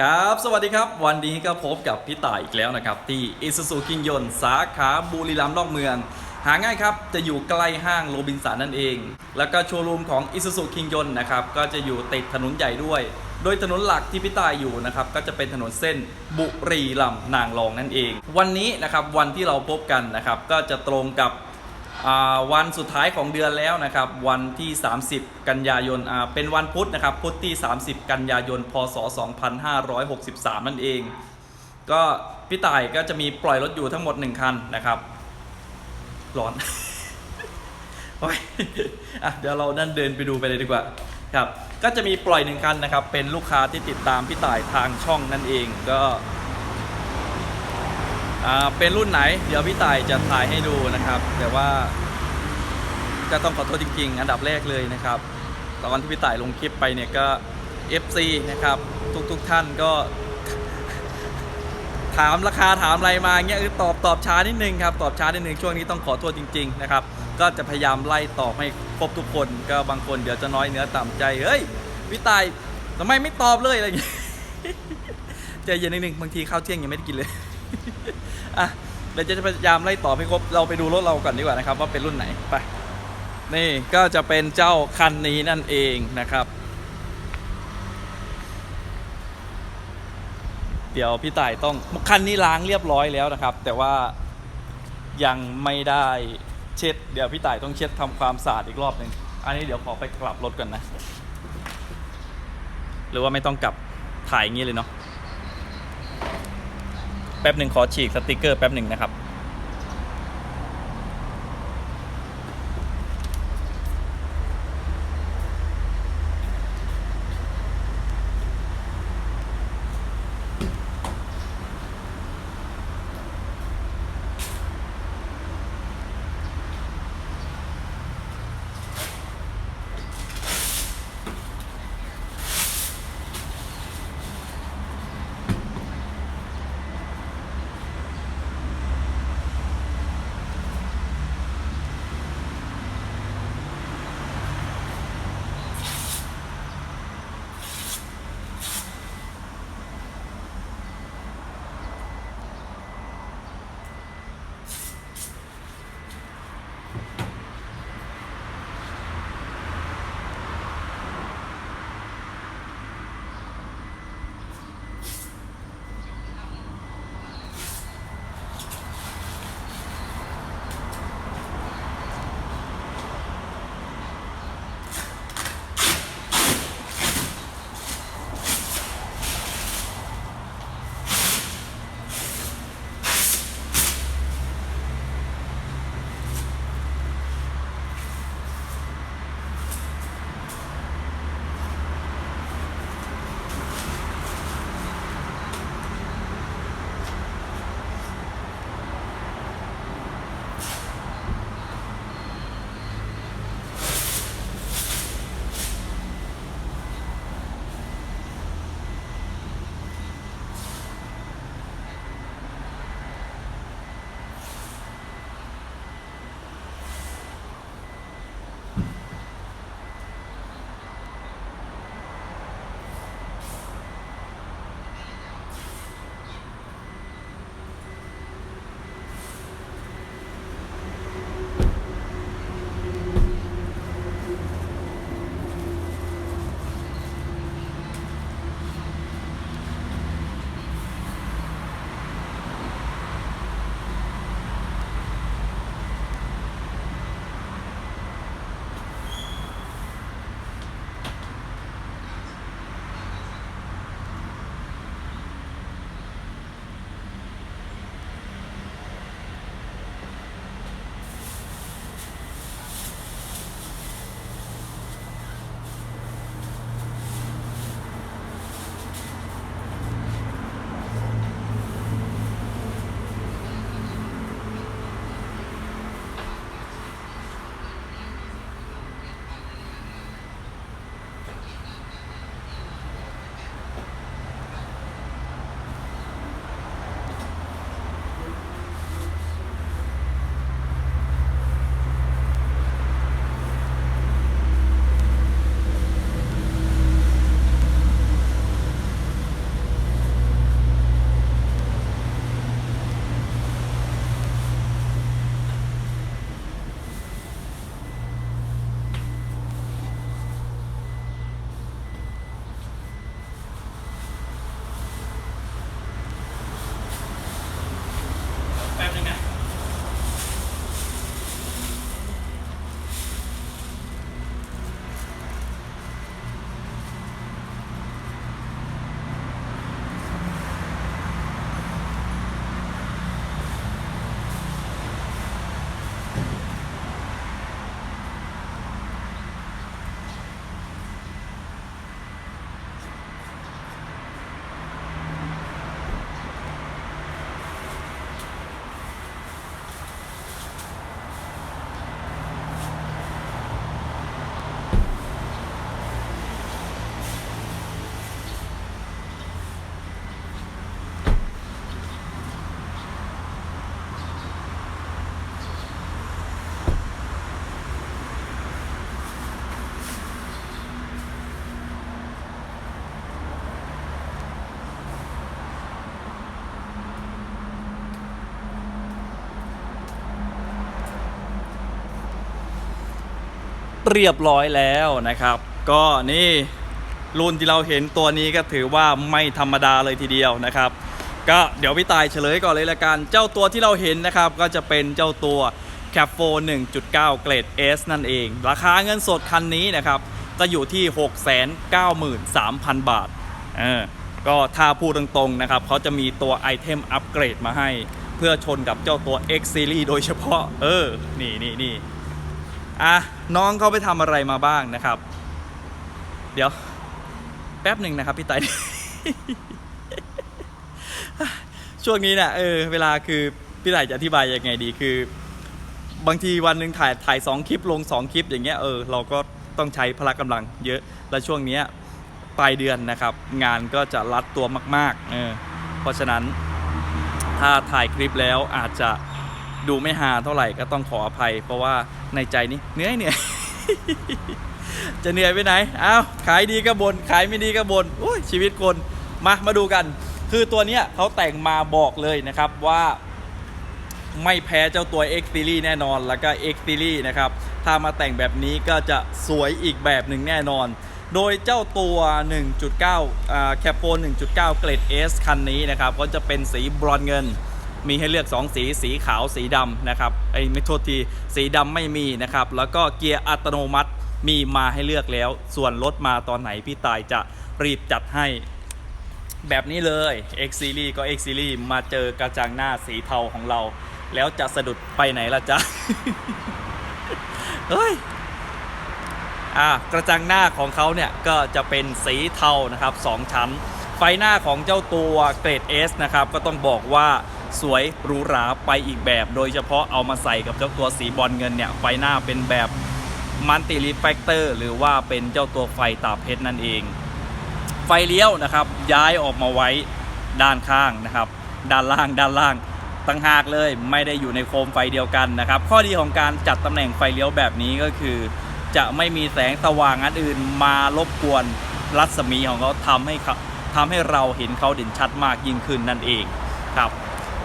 ครับ สวัสดีครับ วันนี้ก็พบกับพี่ต่ายอีกแล้วนะครับ ที่อิสุสุคิงยนสาขาบุรีรัมย์นอกเมือง หาง่ายครับ จะอยู่ใกล้ห้างโรบินสันนั่นเอง แล้วก็โชว์รูมของอิสุสุคิงยนนะครับ ก็จะอยู่ติดถนนใหญ่ด้วย โดยถนนหลักที่พี่ต่ายอยู่นะครับ ก็จะเป็นถนนเส้นบุรีรัมย์นางรองนั่นเอง วันนี้นะครับวันที่เราพบกันนะครับ ก็จะตรงกับ วันสุดท้ายของเดือนแล้วนะครับ วันที่ 30 กันยายนเป็นวันพุธนะครับ พุธที่ 30 กันยายน พศ 2563 นั่นเอง ก็พี่ต่ายก็จะมีปล่อยรถอยู่ทั้งหมด 1 คันนะครับ ร้อนโอ้ยเดี๋ยวเรานั่นเดินไปดูไปเลยดีกว่าครับ ก็จะมีปล่อยหนึ่งคันนะครับ เป็นลูกค้าที่ติดตามพี่ต่ายทางช่องนั่นเองก็ เป็นรุ่นไหน เดี๋ยวพี่ต่ายจะถ่ายให้ดูนะครับ แต่ว่าก็ต้องขอโทษจริงๆ อันดับแรกเลยนะครับ ตอนที่พี่ต่ายลงคลิปไปเนี่ยก็ FC นะครับ ทุกๆท่านก็ ถามราคาถามอะไรมาเงี้ยเออตอบตอบช้านิดนึงครับ ตอบช้านิดนึงช่วงนี้ต้องขอโทษจริง ๆ นะครับ ก็จะพยายามไล่ตอบให้ครบทุกคนก็บางคนเดี๋ยวจะน้อยเนื้อต่ำใจเฮ้ยพี่ต่ายทำไมไม่ตอบเลยอะไรอย่างเงี้ยใจเย็นนิดนึงบางทีข้าวเที่ยงยังไม่ได้กินเลย อะเดี๋ยวจะพยายามไล่ตอบให้ครบ เราไปดูรถเราก่อนดีกว่านะครับ ว่าเป็นรุ่นไหน ไป นี่ก็จะเป็นเจ้าคันนี้นั่นเองนะครับ เดี๋ยวพี่ต่ายต้องคันนี้ล้างเรียบร้อยแล้วนะครับ แต่ว่ายังไม่ได้เช็ด เดี๋ยวพี่ต่ายต้องเช็ดทำความสะอาดอีกรอบหนึ่งอันนี้เดี๋ยวขอไปกลับรถก่อนนะ หรือว่าไม่ต้องกลับถ่ายอย่างนี้เลยเนาะ แป๊บหนึ่งขอฉีกสติกเกอร์แป๊บหนึ่งนะครับ เรียบร้อยแล้วนะครับ ก็นี่รุ่นที่เราเห็นตัวนี้ก็ถือว่าไม่ธรรมดาเลยทีเดียวนะครับ ก็เดี๋ยวพี่ตายเฉลยก่อนเลยละกัน เจ้าตัวที่เราเห็นนะครับ ก็จะเป็นเจ้าตัว c a p 4 1.9 เกรด S นั่นเอง ราคาเงินสดคันนี้นะครับ ก็อยู่ที่ 693,000 บาทเออก็ถ้าพูดตรงๆนะครับเขาจะมีตัวไอเทมอัปเกรดมาให้ เพื่อชนกับเจ้าตัว X Series โดยเฉพาะ เออ นี่นี่นี่ อะน้องเขาไปทำอะไรมาบ้างนะครับ เดี๋ยว แป๊บหนึ่งนะครับ พี่ไตช่วงนี้เนี่ยเออเวลาคือพี่ไต่จะอธิบายยังไงดีคือ บางทีวันหนึ่งถ่ายถ่ายสองคลิปลงสองคลิปอย่างเงี้ยเออเราก็ต้องใช้พละกำลังเยอะและช่วงเนี้ยปลายเดือนนะครับ งานก็จะรัดตัวมากๆเออเพราะฉะนั้นถ้าถ่ายคลิปแล้วอาจจะดูไม่ฮาเท่าไหร่ก็ต้องขออภัย เพราะว่า ในใจนี่เหนื่อยเหนื่อยจะเหนื่อยไปไหนอ้าวขายดีก็บน ขายไม่ดีก็บนโอ้ยชีวิตคนมามาดูกัน คือตัวเนี้ยเขาแต่งมาบอกเลยนะครับว่าไม่แพ้เจ้าตัว X Series แน่นอน แล้วก็ X Series นะครับ ถ้ามาแต่งแบบนี้ก็จะสวยอีกแบบหนึ่งแน่นอน โดยเจ้าตัว 1.9แคปโป1.9 เกรด S คันนี้นะครับ ก็จะเป็นสีบรอนเงิน มีให้เลือก 2 สีสีขาวสีดำนะครับไอ้ไม่โทษทีสีดำไม่มีนะครับ แล้วก็เกียร์อัตโนมัติมีมาให้เลือกแล้ว ส่วนรถมาตอนไหนพี่ตายจะรีบจัดให้แบบนี้เลย X Series ก็ X Series มาเจอกระจังหน้าสีเทาของเรา แล้วจะสะดุดไปไหนล่ะจ๊ะ เฮ้ย อ่ากระจังหน้าของเขาเนี่ย ก็จะเป็นสีเทานะครับ 2 ชั้น ไฟหน้าของเจ้าตัวเกรด S นะครับ ก็ต้องบอกว่า สวยหรูหราไปอีกแบบ โดยเฉพาะเอามาใส่กับเจ้าตัวสีบอลเงินเนี่ย ไฟหน้าเป็นแบบมันติรีแฟกเตอร์หรือว่าเป็นเจ้าตัวไฟตาเพชรนั่นเอง ไฟเลี้ยวนะครับ ย้ายออกมาไว้ด้านข้างนะครับ ด้านล่างด้านล่างตั้งหากเลยไม่ได้อยู่ในโคมไฟเดียวกันนะครับ ข้อดีของการจัดตำแหน่งไฟเลี้ยวแบบนี้ก็คือ จะไม่มีแสงสว่างอันอื่นมารบกวนรัศมีของเขาทำให้ทำให้เราเห็นเขาเด่นชัดมากยิ่งขึ้นนั่นเองครับ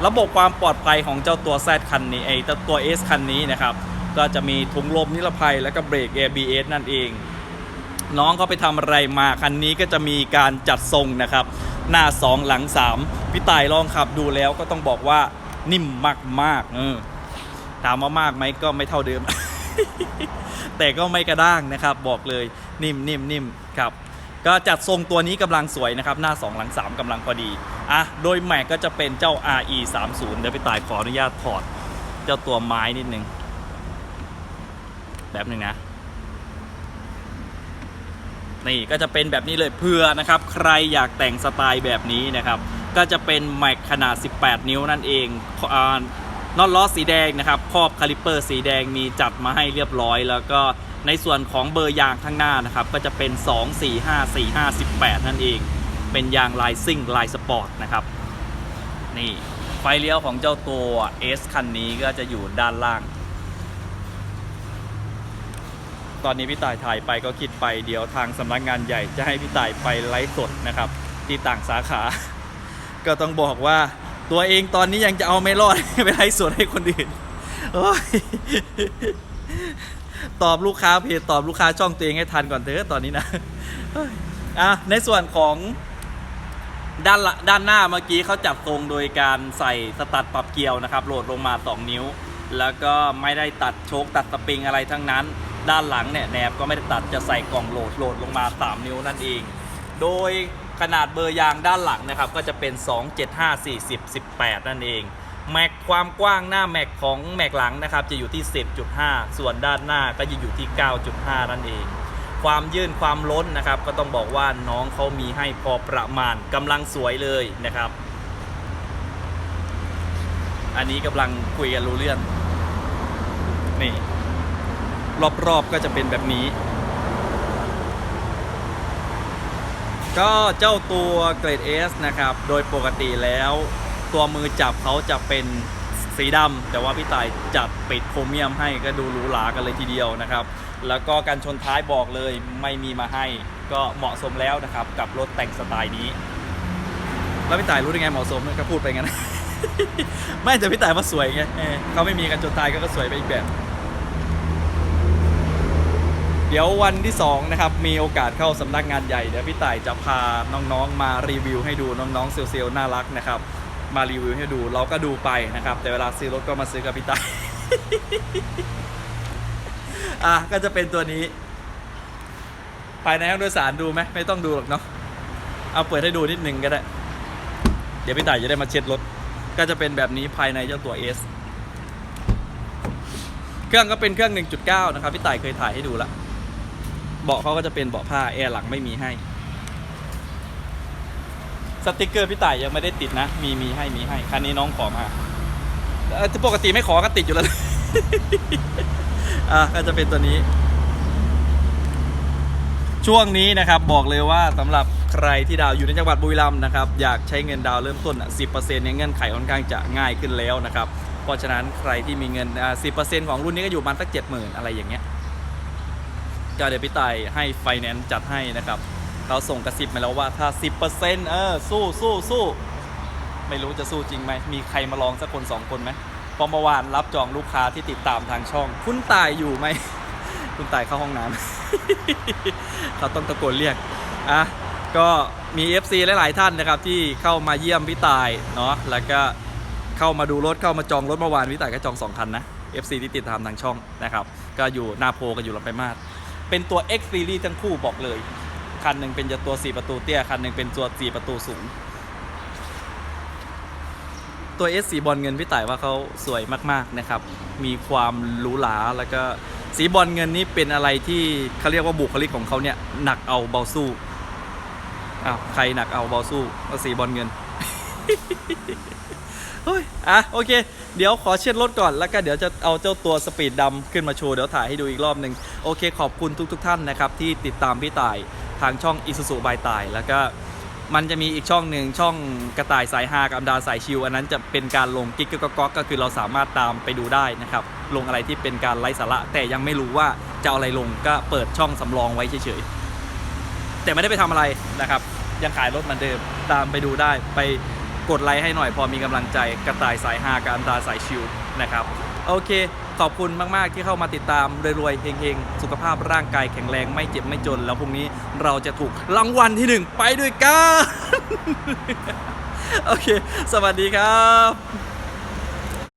ระบบความปลอดภัยของเจ้าตัว Z คันนี้ไอ้เจ้าตัว S คันนี้นะครับ ก็จะมีถุงลมนิรภัยและก็เบรก ABS นั่นเอง น้องเขาไปทำอะไรมาคันนี้ก็จะมีการจัดทรงนะครับ หน้า 2 หลัง 3 พี่ต่ายลองขับดูแล้วก็ต้องบอกว่านิ่มมากๆเออถามว่ามากไหมก็ไม่เท่าเดิม แต่ก็ไม่กระด้างนะครับ บอกเลยนิ่มนิ่มนิ่มครับ ก็จัดทรงตัวนี้กำลังสวยนะครับ หน้า 2 หลัง 3กำลังพอดี อะ โดยแม็กก็จะเป็นเจ้า RE 3 0เดี๋ยวพี่ต่ายขออนุญาตถอด เจ้าตัวไม้นิดนึงแบบหนึ่งนะ นี่ก็จะเป็นแบบนี้เลยเพื่อนะครับ ใครอยากแต่งสไตล์แบบนี้นะครับ ก็จะเป็นแม็กขนาด 18 นิ้วนั่นเองอ่านอตล้อสีแดงนะครับครอบคาลิปเปอร์สีแดงมีจัดมาให้เรียบร้อย แล้วก็ ในส่วนของเบอร์ยางข้างหน้านะครับ ก็จะเป็น 2 4 5 4 5 18 นั่นเอง เป็นยางลายซิ่งลายสปอร์ตนะครับ นี่ไฟเลี้ยวของเจ้าตัว S คันนี้ก็จะอยู่ด้านล่าง ตอนนี้พี่ต่ายถ่ายไปก็คิดไปเดี๋ยวทางสำนักงานใหญ่จะให้พี่ต่ายไปไลฟ์สดนะครับ ที่ต่างสาขา ก็ต้องบอกว่าตัวเองตอนนี้ยังจะเอาไม่รอดไปไลฟ์สดให้คนอื่นโอ้ย ตอบลูกค้าเพจตอบลูกค้าช่องตัวเองให้ทันก่อนเถอะตอนนี้นะอะในส่วนของด้านละด้านหน้าเมื่อกี้เขาจับทรงโดยการใส่สตัดปรับเกียวนะครับโหลดลงมา 2 นิ้ว แล้วก็ไม่ได้ตัดโชคตัดสปริงอะไรทั้งนั้น ด้านหลังเนี่ยแนบก็ไม่ได้ตัดจะใส่กล่องโหลดโหลดลงมา 3 นิ้วนั่นเอง โดยขนาดเบอร์ยางด้านหลังนะครับก็จะเป็น 2 7 5 40 18 นั่นเอง แม็กความกว้างหน้าแม็กของแม็กหลังนะครับจะอยู่ที่ 10.5 ส่วนด้านหน้าก็จะอยู่ที่ 9.5 นั่นเอง ความยื่นความล้นนะครับ ก็ต้องบอกว่าน้องเขามีให้พอประมาณกำลังสวยเลยนะครับ อันนี้กำลังคุยกันรู้เรื่องนี่รอบๆก็จะเป็นแบบนี้ ก็เจ้าตัวเกรด S นะครับ โดยปกติแล้ว ตัวมือจับเขาจะเป็นสีดำแต่ว่าพี่ต่ายจัดปิดโครเมียมให้ก็ดูหรูหรากันเลยทีเดียวนะครับ แล้วก็การชนท้ายบอกเลยไม่มีมาให้ ก็เหมาะสมแล้วนะครับ กับรถแต่งสไตล์นี้ แล้วพี่ต่ายรู้ได้ไงเหมาะสมก็พูดไปงั้น ไม่แต่พี่ต่ายว่าสวยไงเเขาไม่มีการชนท้ายก็สวยไปอีกแบบ เดี๋ยววันที่2นะครับมีโอกาสเข้าสำนักงานใหญ่เดี๋ยวพี่ต่ายจะพาน้องๆมารีวิวให้ดูน้องๆเซลล์น่ารักนะครับ มารีวิวให้ดู เราก็ดูไปนะครับ แต่เวลาซื้อรถก็มาซื้อกับพี่ต่ายอะก็จะเป็นตัวนี้ ภายในห้องโดยสารดูไหมไม่ต้องดูหรอกเนาะเอาเปิดให้ดูนิดนึงก็ได้ เดี๋ยวพี่ต่ายจะได้มาเช็ดรถ ก็จะเป็นแบบนี้ภายในเจ้าตัว S เครื่องก็เป็นเครื่อง 1.9 นะครับ พี่ต่ายเคยถ่ายให้ดูละเบาะเขาก็จะเป็นเบาะผ้าแอร์หลังไม่มีให้ สติกเกอร์พี่ต่ายยังไม่ได้ติดนะ มีมีให้มีให้คันนี้น้องขอมาปกติไม่ขอก็ติดอยู่แล้ว อะก็จะเป็นตัวนี้ ช่วงนี้นะครับบอกเลยว่าสำหรับใครที่ดาวอยู่ในจังหวัดบุรีรัมย์นะครับอยากใช้เงินดาวเริ่มต้นอะ10%เนี่ยเงื่อนไขค่อนข้างจะง่ายขึ้นแล้วนะครับ เพราะฉะนั้นใครที่มีเงินอ่า10%ของรุ่นนี้ก็อยู่ประมาณสัก70,000อะไรอย่างเงี้ยก็เดี๋ยวพี่ตายให้ไฟแนนซ์จัดให้นะครับ เขาส่งกระซิบมาแล้วว่าถ้า 10%เออสู้สู้สู้ไม่รู้จะสู้จริงไหม มีใครมาลองสักคนสองคนไหมพอเมื่อวานรับจองลูกค้าที่ติดตามทางช่อง คุณตายอยู่ไหม คุณตายเข้าห้องน้ำเขาต้องตะโกนเรียก อะ ก็มี FC หลาย ๆ ท่านนะครับ ที่เข้ามาเยี่ยมพี่ตายเนาะ แล้วก็เข้ามาดูรถ เข้ามาจองรถเมื่อวานพี่ตายก็จอง 2 คันนะ FC ที่ติดตามทางช่องนะครับ ก็อยู่หน้าโพกันอยู่ลำไปมาศเป็นตัว X Series ทั้งคู่บอกเลย คันหนึ่งเป็นตัว4ประตูเตี้ยคันหนึ่งเป็นตัว4ประตูสูง ตัว S สีบอลเงินพี่ต่ายว่าเขาสวยมากๆนะครับ มีความหรูหราแล้วก็สีบอลเงินนี่เป็นอะไรที่เขาเรียกว่าบุคลิกของเขาเนี่ยหนักเอาเบาสู้อ้าวใครหนักเอาเบาสู้ก็สีบอลเงินเฮ้ยอะโอเค เดี๋ยวขอเช็ดรถก่อนแล้วก็เดี๋ยวจะเอาเจ้าตัวสปีดดำขึ้นมาโชว์ เดี๋ยวถ่ายให้ดูอีกรอบหนึ่งโอเค ขอบคุณทุกๆท่านนะครับ ที่ติดตามพี่ต่าย ทางช่องอิสุสุบายตาย แล้วก็มันจะมีอีกช่องหนึ่งช่องกระต่ายสายฮากับอัมดาสายชิว อันนั้นจะเป็นการลงกิ๊กก๊อกก๊อกก็คือเราสามารถตามไปดูได้นะครับ ลงอะไรที่เป็นการไร้สาระ แต่ยังไม่รู้ว่าจะอะไรลงก็เปิดช่องสำรองไว้เฉยๆ แต่ไม่ได้ไปทำอะไรนะครับ ยังขายรถเหมือนเดิมตามไปดูได้ไปกดไลค์ให้หน่อยพอมีกำลังใจกระต่ายสายฮากับอันดาสายชิวนะครับโอเค ขอบคุณมากๆที่เข้ามาติดตามรวยๆเฮงๆ สุขภาพร่างกายแข็งแรงไม่เจ็บไม่จน แล้วพรุ่งนี้เราจะถูกรางวัลที่หนึ่งไปด้วยกัน โอเค สวัสดีครับ